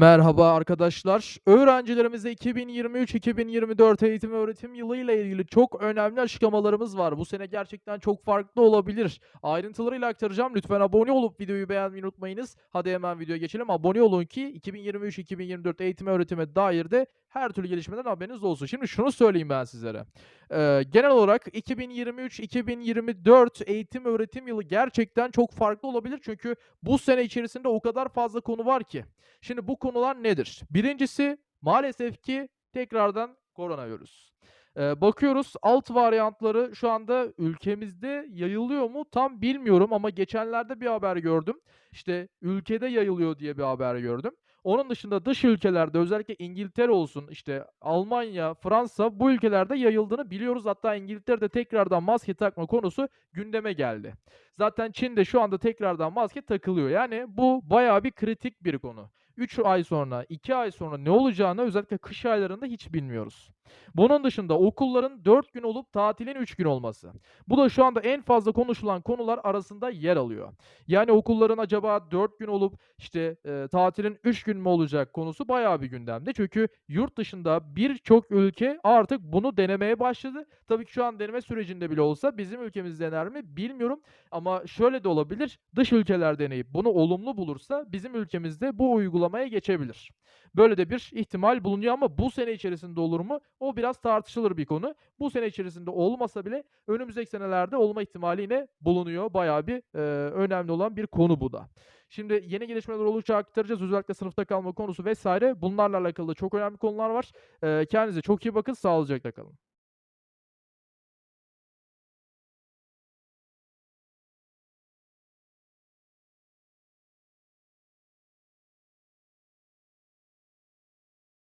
Merhaba arkadaşlar. Öğrencilerimize 2023-2024 eğitim öğretim yılı ile ilgili çok önemli açıklamalarımız var. Bu sene gerçekten çok farklı olabilir. Ayrıntılarıyla aktaracağım. Lütfen abone olup videoyu beğenmeyi unutmayınız. Hadi hemen videoya geçelim. Abone olun ki 2023-2024 eğitim öğretime dair de her türlü gelişmeden haberiniz olsun. Şimdi şunu söyleyeyim ben sizlere. Eee, genel olarak 2023-2024 eğitim öğretim yılı gerçekten çok farklı olabilir. Çünkü bu sene içerisinde o kadar fazla konu var ki. Şimdi bu konular nedir? Birincisi maalesef ki tekrardan koronavirüs. Eee, bakıyoruz alt varyantları şu anda ülkemizde yayılıyor mu tam bilmiyorum ama geçenlerde bir haber gördüm. İşte ülkede yayılıyor diye bir haber gördüm. Onun dışında dış ülkelerde özellikle İngiltere olsun, işte Almanya, Fransa bu ülkelerde yayıldığını biliyoruz. Hatta İngiltere'de tekrardan maske takma konusu gündeme geldi. Zaten Çin'de şu anda tekrardan maske takılıyor. Yani bu bayağı bir kritik bir konu. 3 ay sonra, 2 ay sonra ne olacağını özellikle kış aylarında hiç bilmiyoruz. Bunun dışında okulların 4 gün olup tatilin 3 gün olması. Bu da şu anda en fazla konuşulan konular arasında yer alıyor. Yani okulların acaba 4 gün olup işte eee, tatilin 3 gün mü olacak konusu bayağı bir gündemde. Çünkü yurt dışında birçok ülke artık bunu denemeye başladı. Tabii ki şu an deneme sürecinde bile olsa bizim ülkemiz dener mi bilmiyorum. Ama şöyle de olabilir. Dış ülkeler deneyip bunu olumlu bulursa bizim ülkemizde bu uygulamaya geçebilir. Böyle de bir ihtimal bulunuyor ama bu sene içerisinde olur mu? O biraz tartışılır bir konu. Bu sene içerisinde olmasa bile önümüzdeki senelerde olma ihtimali yine bulunuyor. Bayağı bir eee, önemli olan bir konu bu da. Şimdi yeni gelişmeler olursa aktaracağız. Özellikle sınıfta kalma konusu vesaire. Bunlarla alakalı çok önemli konular var. Eee, kendinize çok iyi bakın. Sağlıcakla kalın.